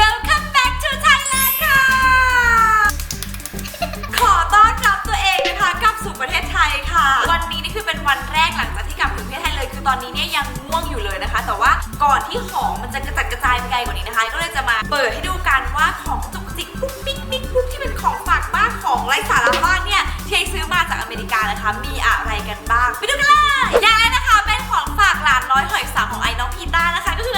Welcome back to Thailand ค่ะ ขอต้อนรับตัวเองนะคะกลับสู่ประเทศไทยค่ะ วันนี้นี่คือเป็นวันแรกหลังจากที่กลับถึงประเทศไทยเลย คือตอนนี้เนี่ยยังง่วงอยู่เลยนะคะ แต่ว่าก่อนที่ของมันจะกระจัดกระจายไปไกลกว่านี้นะคะ ก็เลยจะมาเปิดให้ดูกันว่าของจุก บ้านของไร้สาระบ้านเนี่ยที่ซื้อมาจากอเมริกานะคะ มีอะไรกันบ้าง ไปดูกันเลยอย่างแรกนะคะ เป็นของฝากหลานน้อยหอยสังของไอ้น้องพีต้านะคะ ก็คือ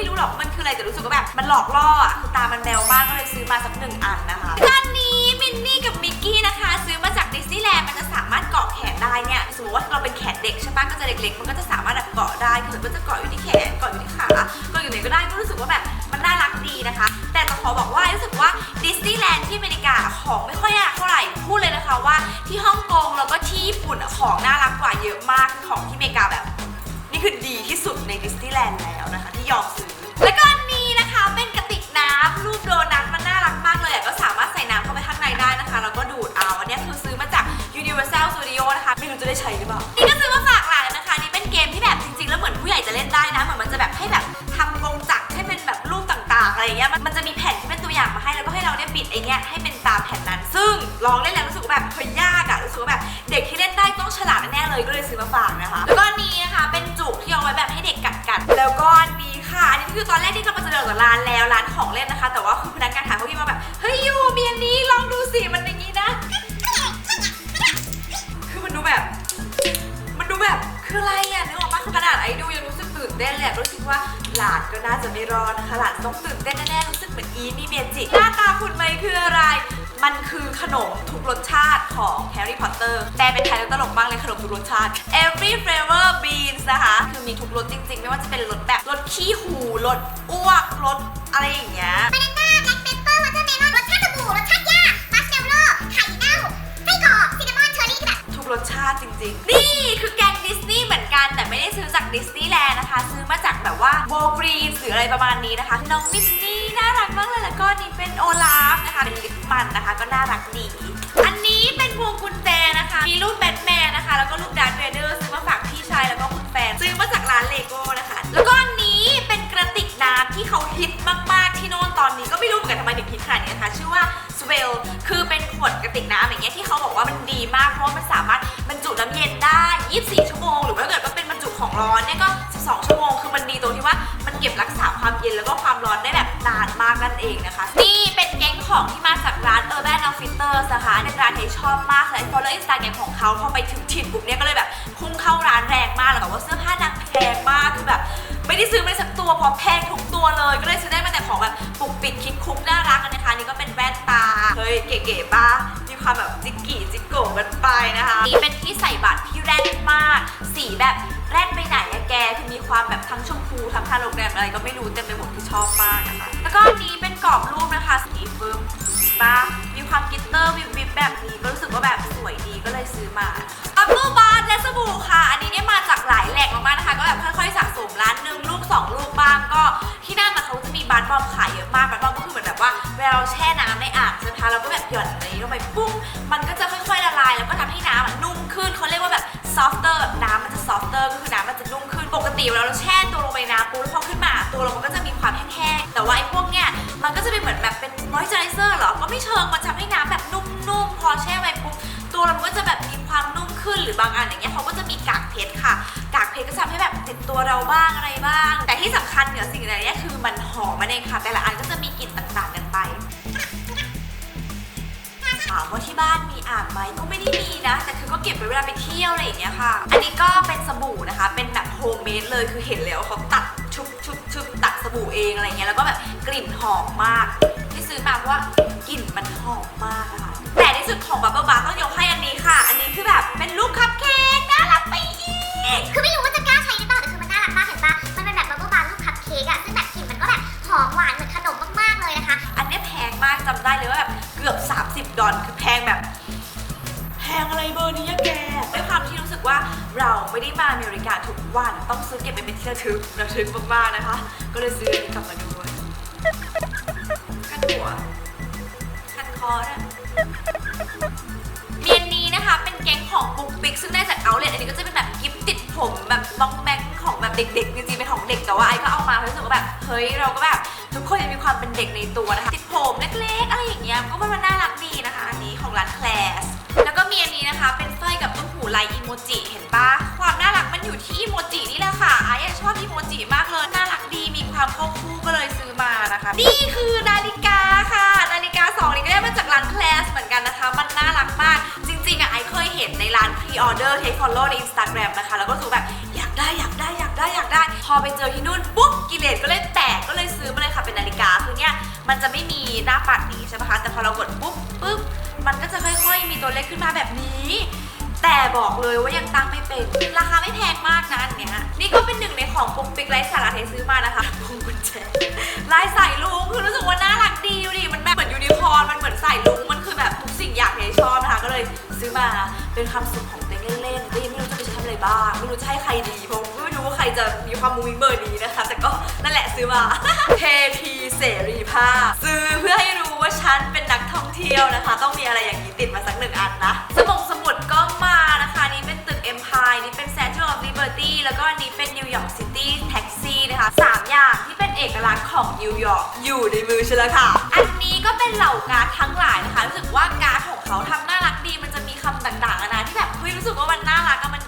ไม่รู้หรอกมันคืออะไรแต่รู้สึกว่าแบบมันหลอกล่ออะคือตามันแบลมากก็เลยซื้อมาสักหนึ่งอันนะคะตอนนี้มินนี่กับมิกกี้นะคะ ซื้อมาจากดิสนีย์แลนด์มันจะสามารถเกาะแขนได้เนี่ยสมมติว่าเราเป็นแขนเด็กใช่ปะก็จะเล็กๆ มันก็จะสามารถแบบเกาะได้คือมันจะเกาะอยู่ที่แขนเกาะอยู่ที่ขาเกาะอยู่ไหนก็ได้ก็รู้สึกว่าแบบมันน่ารักดีนะคะ แต่จะขอบอกว่ารู้สึกว่าดิสนีย์แลนด์ที่อเมริกาของไม่ค่อยน่ารักเท่าไหร่พูดเลยนะคะว่าที่ฮ่องกงแล้วก็ที่ญี่ปุ่นของน่ารักกว่าเยอะมากคือของที่อเมริกาแบบ นี่คือดีที่สุดในดิสนีย์แลนด์แล้วนะคะ ที่ยอมซื้อ แล้วก็อันนี้นะคะเป็นกระติกน้ำรูปโดนัทมันน่ารักมากเลยอะก็สามารถใส่น้ำเข้าไปข้างในได้นะคะแล้วก็ดูดเอาอันเนี้ยคือซื้อมาจาก Universal Studio นะคะไม่รู้จะได้ใช้หรือเปล่านี่ก็ซื้อมาฝากหลานนะคะนี่เป็นเกมที่แบบจริงๆ แล้วเหมือนผู้ใหญ่จะเล่นได้นะเหมือนมันจะแบบให้แบบทำกรงจักรให้เป็นแบบรูปต่างๆอะไรอย่างเงี้ยมันมันจะมีแผ่นที่เป็นตัวอย่างมาให้แล้วก็ให้เราเนี่ยบิดไอเนี้ยให้เป็นตามแผ่นนั้น ซึ่งลองเล่นแล้วรู้สึกว่าแบบเฮ้ยยากอะรู้สึกว่าแบบเด็กที่เล่นได้ต้องฉลาดแน่ๆเลยก็เลยซื้อมาฝากนะคะ แล้วก็อันนี้นะคะเป็นจุกที่เอาไว้แบบให้เด็กกัดกันแล้วก็ คือตอนแรกที่เขามาเสนอกับร้านแล้วร้านของเล่นนะคะ แต่ว่าคือพนักงานขายเขาพิมพ์มาแบบ เฮ้ยยูมีอันนี้ลองดูสิ มันอย่างนี้นะ คือมันดูแบบ มันดูแบบคืออะไรอะนึกออกปะขนาดไอ้ดูยังรู้สึกตื่นเต้นเลยอะรู้สึกว่าหลานก็น่าจะไม่รอดนะคะ หลานต้องตื่นเต้นแน่ๆรู้สึกเหมือนอีนี่เมียจิหน้าตาคุณ มันคือขนมทุกรสชาติของแฮร์รี่พอตเตอร์แต่เป็นไทยแล้วตลกมากเลยขนมทุกรสชาติ every flavor beans นะคะ คือมีทุกรสจริงๆ ไม่ว่าจะเป็นรสแบบรสขี้หูรสอ้วกรสอะไรอย่างเงี้ยบานาน่าแบล็คเปปเปอร์วอเตอร์เมลอนรสชาติสบู่รสชาติหญ้ามัชเมลโล่ไข่เน่าไส้กรอกซินนามอนชอร์รี่คือแบบทุกรสชาติจริงๆ นี่คือแกงดิสนีย์เหมือนกัน แต่ไม่ได้ซื้อจากดิสนีย์แลนด์นะคะ ซื้อมาจากแบบว่าโบกรีนหรืออะไรประมาณนี้นะคะ น้องมิน นี่น่ารักมากเลยแล้วก็นี่เป็นโอลาฟนะคะเป็นลิปมันนะคะ ก็น่ารักดี อันนี้เป็นพวงกุญแจนะคะ มีรูปแบทแมนนะคะ แล้วก็รูปดาร์ธเวเดอร์ซื้อมาฝากพี่ชายแล้วก็คุณแฟนซื้อมาจากร้านเลโก้นะคะ นี่เป็นแก๊งของที่มาจากร้าน Urban Outfitters นะคะเป็นร้านที่ชอบมากเลยเพราะเลยอินสตาแกรมของเขาพอไปถึงถิ่นปุ๊บเนี่ยก็เลยแบบพุ่งเข้าร้านแรงมากแล้วแต่ว่าเสื้อผ้านางแพงมากคือแบบไม่ได้ซื้อมาสักตัวเพราะแพงทุกตัวเลย ก็เลยซื้อได้มาแต่ของแบบปุกปิดคิดคุ้มน่ารักกันนะคะนี่ก็เป็นแว่นตาเฮ้ยเก๋ๆป้ามีความแบบจิกกี่จิกโกกันไปนะคะนี่เป็นที่ใส่บัตรที่แรดมาก สีแบบ แรดไปไหนอะแกคือมีความแบบทั้งชมพูทั้งฮาโลแกรมอะไรก็ไม่รู้เต็มไปหมดที่ชอบมากนะคะแล้วก็อันนี้เป็นกรอบรูปนะคะสีฟึมป้ามีความกิตเตอร์วิบวิบแบบนี้ก็รู้สึกว่าแบบสวยดีก็เลยซื้อมาบับเบิลบาร์และสบู่ค่ะ อันนี้เนี่ยมาจากหลายแหล่งมากๆนะคะ ก็แบบค่อยๆสะสมร้านหนึ่งลูกสองลูกบ้างก็ที่นั่นนะเขาจะมีบาร์บอมขายเยอะมากบาร์บอมก็คือเหมือนแบบว่าเวลาเราแช่น้ำในอ่างใช่ไหมคะเราก็แบบหย่อนอะไรลงไปปุ้ง วเรามันก็จะแบบมีความนุ่มขึ้นหรือบางอันอย่างเงี้ยเขาก็จะมีกากเพชรค่ะ กากเพชรก็จะทำให้แบบติดตัวเราบ้างอะไรบ้าง แต่ที่สำคัญเหนือสิ่งใดเนี่ยคือมันหอมมันเองค่ะ แต่ละอันก็จะมีกลิ่นต่างๆกันไปถามว่าที่บ้านมีอ่างไหมก็ไม่ได้มีนะ แต่คือก็เก็บไว้เวลาไปเที่ยวอะไรอย่างเงี้ยค่ะ อันนี้ก็เป็นสบู่นะคะ เป็นแบบโฮมเมดเลยคือเห็นแล้วเขาตัดชุบชุบชุบตัดสบู่เองอะไรเงี้ยแล้วก็แบบกลิ่นหอมมากที่ซื้อมาเพราะว่ากลิ่นมันหอมมากอะค่ะ สุดของบับเบิลบาร์ต้องยกให้อันนี้ค่ะ อันนี้คือแบบเป็นรูปคัพเค้กน่ารักไปอีก คือไม่รู้ว่าจะกล้าใช้หรือเปล่าแต่คือมันน่ารักมากเห็นปะมันเป็นแบบบับเบิ้ลบาร์รูปคัพเค้กอะซึ่งแบบกลิ่นมันก็แบบหอมหวานเหมือนขนมมากๆเลยนะคะ อันนี้แพงมากจำได้เลยว่าแบบเกือบ 30 ดอลคือแพงแบบ แพงอะไรเบอร์นี้อะแกด้วยความที่รู้สึกว่าเราไม่ได้มาอเมริกาทุกวันต้องซื้อเก็บไปเป็นที่ระทึกระทึกมากๆนะคะ ก็เลยซื้ออันนี้กลับมาด้วยขั้นหัวขันคอด้วยมีอัน คะเป็นแก๊งของบุ๊กปิ๊กซึ่งได้จากเอาเล t อันนี้ก็จะเป็นแบบกิฟต์ติดผมแบบบ้องแบงของแบบเด็กๆจริงๆเป็นของเด็กแต่ว่าไอก็เอามาเพราะรู้สึกว่าแบบเฮ้ยเราก็แบบทุกคนยังมีความเป็นเด็กในตัวนะคะติดผมเล็กๆอะไรอย่างเงี้ยก็มันน่ารักดีนะคะ อันนี้ของร้านแคลสแล้วก็มีอันนี้นะคะ เป็นสร้อยกับตุ้มหูลายอีโมจิเห็นปะ ออเดอร์เทคฟอลโล่ในอินสตาแกรมนะคะ แล้วก็รู้สึกแบบอยากได้อยากได้อยากได้อยากได้ พอไปเจอที่นู่นปุ๊บกิเลสก็เลยแตกก็เลยซื้อมาเลยค่ะเป็นนาฬิกาคือเนี่ยมันจะไม่มีหน้าปัดนี้ใช่ไหมคะแต่พอเรากดปุ๊บปุ๊บมันก็จะค่อยๆ มีตัวเลขขึ้นมาแบบนี้ แต่บอกเลยว่ายังตั้งไม่เป็นราคาไม่แพงมากนะอันเนี้ยนี่ก็เป็นหนึ่งในของปุ๊กปิ๊กไร้สาระที่ซื้อมานะคะพวงกุญแจลายสายลุงคือรู้สึกว่าน่ารักดีดูดิมันแบบเหมือนยูนิคอร์นมันเหมือนสายลุงมันคือแบบทุกสิ่งอย่างที่ชอบนะคะก็เลยซื้อมาเป็นความสุขของ รู้จะให้ใครดีเพราะไม่รู้ว่าใครจะมีความมุ้งมิ้งเบอร์นี้นะคะ แต่ก็นั่นแหละซื้อมาเททีเสรีภาพซื้อเพื่อให้รู้ว่าฉันเป็นนักท่องเที่ยวนะคะ ต้องมีอะไรอย่างนี้ติดมาสักหนึ่งอันนะสมองสมุดก็มานะคะนี่เป็นตึก Empire นี่เป็น Statue of Liberty แล้วก็อันนี้เป็น New York City Taxi นะคะสามอย่างที่เป็นเอกลักษณ์ของนิวยอร์กอยู่ในมือฉันแล้วค่ะ อันนี้ก็เป็นเหล่าการ์ดทั้งหลายนะคะรู้สึก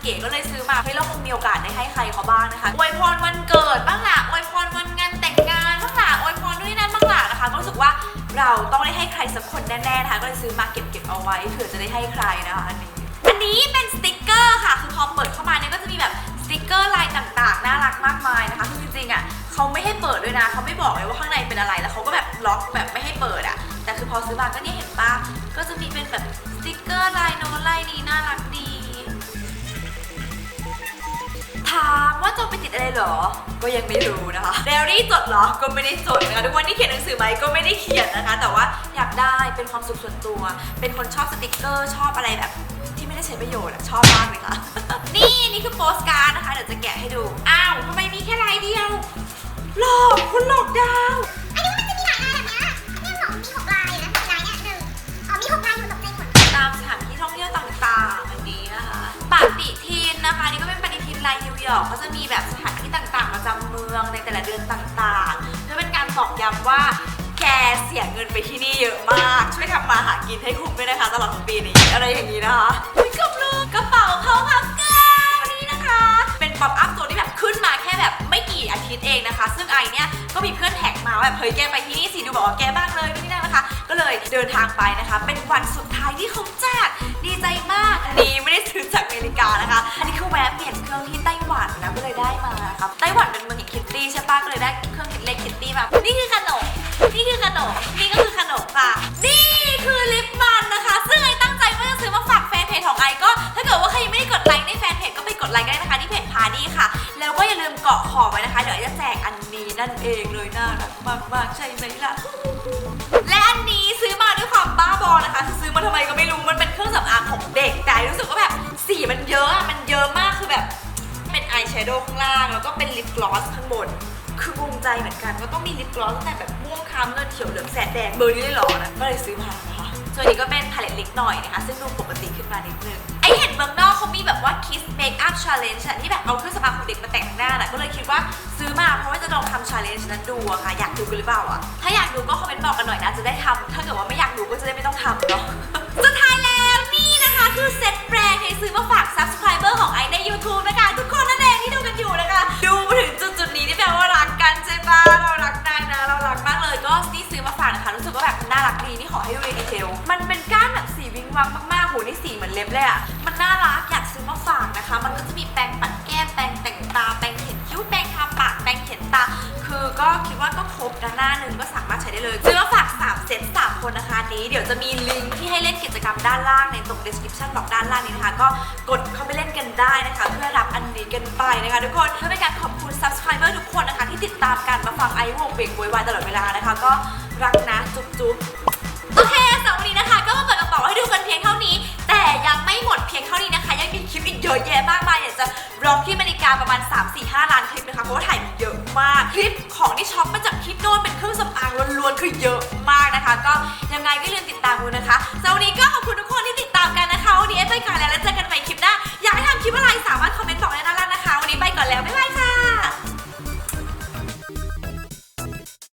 เก๋ก็เลยซื้อมาเฮ้เราคงมีโอกาสได้ให้ใครเขาบ้างนะคะอวยพรวันเกิดบ้างล่ะอวยพรวันงานแต่งงานบ้างล่ะอวยพรนู่นนี่นั่นบ้างล่ะนะคะก็รู้สึกว่าเราต้องได้ให้ใครสักคนแน่ๆนะคะก็เลยซื้อมาเก็บๆเอาไว้เผื่อจะได้ให้ใครนะคะอันนี้อันนี้เป็นสติกเกอร์ค่ะคือพอเปิดเข้ามาเนี่ยก็จะมีแบบสติกเกอร์ลายต่างๆน่ารักมากมายนะคะคือจริงๆอะเขาไม่ให้เปิดด้วยนะเขาไม่บอกเลยว่าข้างในเป็นอะไรแล้วเขาก็แบบล็อกแบบไม่ให้เปิดอะแต่คือพอซื้อมาก็เนี่ยเห็นปะก็จะมีเป็นแบบสติกเกอร์ลายโน้นลายนี้น่ารักดีามว่าจะไปติดอะไรเหรอ ก็ยังไม่รู้นะคะเดรี่จดเหรอ ก็ไม่ได้จดนะคะทุกวันที่เขียนหนังสือไหมก็ไม่ได้เขียนนะคะ แต่ว่าอยากได้เป็นความสุขส่วนตัว เป็นคนชอบสติกเกอร์ ชอบอะไรแบบที่ไม่ได้ใช้ประโยชน์อะชอบมากเลยค่ะ นี่นี่คือโปสการ์ดนะคะ เดี๋ยวจะแกะให้ดู อ้าวทำไมมีแค่ลายเดียว หลอกคุณหลอกดาว อันนี้มันจะมีหลายลายแบบเนี้ยเนี่ยสองมีหกลายนะลายเนี่ยหนึ่งอ๋อมีหกลายอยู่ตกใจหมดตามสถานที่ท่องเที่ยวต่างๆอันนี้นะคะปาติทินนะคะนี่ก็เป็นปฏิทินลา ยอร์กเขาจะมีแบบสถานที่ต่างๆประจำเมืองในแต่ละเดือนต่างๆ เพื่อเป็นการตอกย้ำว่าแกเสียเงินไปที่นี่เยอะมาก ช่วยทำมาหากินให้คุ้มด้วยนะคะ ตลอดทั้งปีนี้ อะไรอย่างนี้นะคะอุ้ยกำลังกระเป๋าเขาค่ะเกล้านี่นะคะ เป็นป๊อปอัพตัวที่แบบ แค่แบบไม่กี่อาทิตย์เองนะคะ ซึ่งไอเนี่ยก็มีเพื่อนแท็กมาแบบเฮ้ยแกไปที่นี่สิดูบอกว่าแกบ้างเลยไม่ได้นะคะ ก็เลยเดินทางไปนะคะ เป็นวันสุดท้ายที่เขาจัดดีใจมากอันนี้ไม่ได้ซื้อจากอเมริกานะคะ อันนี้คือแวะเปลี่ยนเครื่องที่ไต้หวันนะก็เลยได้มาครับไต้หวันเป็นเมืองคิตตี้ใช่ปะก็เลยได้เครื่องคิดเลขคิตตี้มานี่คือขนมนี่คือขนมนี่ ชโดว์ข้างล่าง แล้วก็เป็นลิปกลอสข้างบน คือภูมิใจเหมือนกันว่าต้องมีลิปกลอสตั้งแต่แบบม่วงคล้ำเงินเขียวเหลืองแสดแดงเบอร์นี้เลยเหรอนะก็เลยซื้อมานะคะส่วนนี้ก็เป็นพาเลตเลิปหน่อยนะคะ ซึ่งดูปกติขึ้นมานิดนึงไอเห็นเมืองนอกเขามีแบบว่า Kiss Makeup Challenge อะที่แบบเอาเครื่องสำอางของเด็กมาแต่งหน้าน่ะก็เลยคิดว่าซื้อมาเพราะว่าจะลองทำ challenge นั้นดูอะค่ะ อยากดูกันหรือเปล่าอะถ้าอยากดูก็คอมเมนต์บอกกันหน่อยนะจะได้ทำถ้าเกิดว่าไม่อยากดูก็จะได้ไม่ต้องทำเนาะสุดท้ายแล้วนี่นะคะคือเซ็ตแปรงที่ซื้อมาฝาก subscriber ของไอใน YouTube นะคะทุกค ที่ดูกันอยู่นะคะ ดูมาถึงจุดจุดๆนี้ที่แปลว่ารักกันใช่ปะเรารักนายนะ เรารักมากเลยก็นี่ซื้อมาฝากนะคะรู้สึกว่าแบบมันน่ารักดีนี่ขอให้ดูดีเทลมันเป็นก้านแบบสีวิงวังมากๆโหนี่สีเหมือนเล็บเลยอะมันน่ารักอยากซื้อมาฝากนะคะ มันก็จะมีแปรงปัดแก้มแปรงแต่งตา ก็คิดว่าก็ครบนะหน้าหนึ่งก็สามารถใช้ได้เลยซื้อมาฝาก3เซต3คนนะคะนี้เดี๋ยวจะมีลิงก์ที่ให้เล่นกิจกรรมด้านล่างในตรง description บอกด้านล่างนี้นะคะก็กดเข้าไปเล่นกันได้นะคะ เพื่อรับอันนี้กันไปนะคะทุกคนเพื่อเป็นการขอบคุณ subscriber ทุกคนนะคะ ที่ติดตามกันมาฟังไอวงเบรกโวยวายตลอดเวลานะคะ ก็รักนะจุ๊บจุ๊บโอเคสำหรับวันนี้นะคะ ก็มาเปิดกระเป๋าให้ดูกันเพียงเท่านี้ แต่ยังไม่หมดเพียงเท่านี้นะคะ ยังมีคลิปอีกเยอะแยะมากมายอยากจะบล็อกที่อเมริกาประมาณ 3-4-5 ล้านคลิปนะคะเพราะว่าถ่ายมาเยอะมาก คลิปของที่ช็อปมาจากคลิปโน้นเป็นเครื่องสำอางล้วนๆคือเยอะมากนะคะ ก็ยังไงก็เย่าลืมติดตามกูนะคะสวันนี้ก็ขอบคุณทุกคนที่ติดตามกันนะคะวันนี้เอฟไปก่อนแล้วแล้วเจอกันใหม่คลิปหน้าอยากให้ทำคลิปอะไรสามารถคอมเมนต์บอกได้